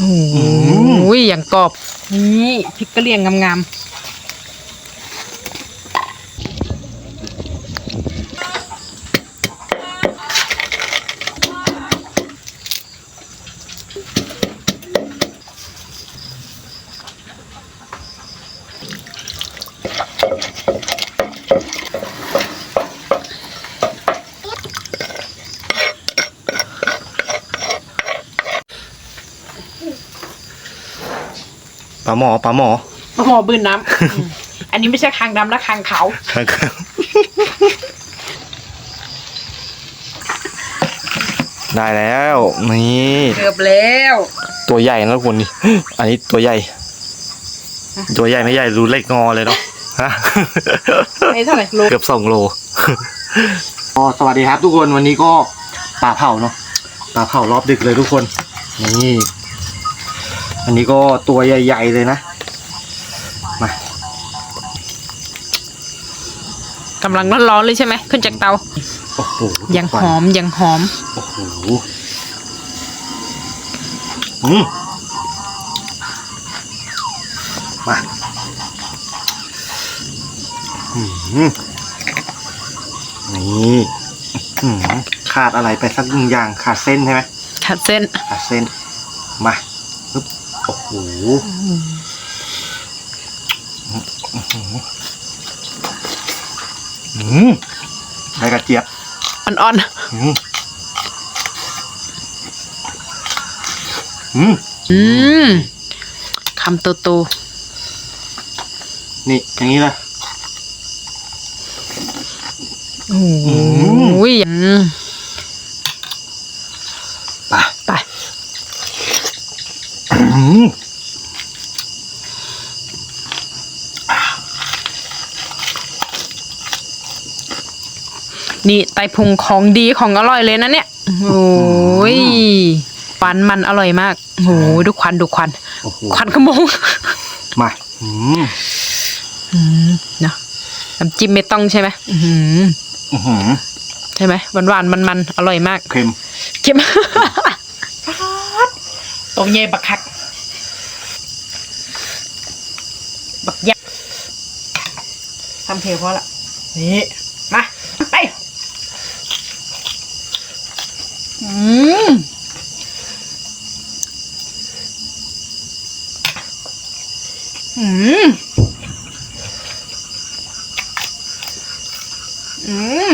โอ้ยอย่างกรอบ นี่พริกกระเหรี่ยงงามๆ ปลาหมอปลาหมอโอ้โหบืนน้ำอืมอันนี้ไม่ใช่คางดำนะคางขาวครับได้แล้วนี่เกือบแล้ว ตัวใหญ่นะทุกคนนี่ อันนี้ตัวใหญ่ ตัวใหญ่ไม่ใหญ่รู้เล็กงอเลยเนาะฮะไม่เท่าไหร่โลเกือบสองโลก็สวัสดีครับทุกคนวันนี้ก็ปลาเผาเนาะปลาเผารอบดึกเลยทุกคน นี่ อันนี้ก็ตัวใหญ่ ๆ เลยนะ มากำลังร้อนๆเลยใช่ไหมขึ้นจากเตา โอ้โหยังหอมยังหอม โอ้โหอืมมาอืมนี่อืมขาดอะไรไปสักหนึ่งอย่างขาดเส้นใช่ไหมขัดเส้นขาดเส้นมาปึ๊บ โอ้โหอืมได้กระเจี๊ยบอ่อนอืมอืมๆ อืมคำโตโตนี่อย่างนี้ลยๆโอ้ยอืม ไป ไป อืม นี่ไตพุงของดีของอร่อยเลยนะเนี่ย โอ้ยฟันมันอร่อยมากโอ้ยดูควันดูควัน โอ้โหควันขโมง มาอืมอืมเนาะน้ำจิ้มไม่ต้องใช่ไหมอื้อหืออื้อหือใช่ไหมหวานหวานมันมันๆอร่อยมากเค็ม เค็มตัวเย่บักคัก บักยักษ์ทำเพลพอละนี่มาไปอืมอืมอืม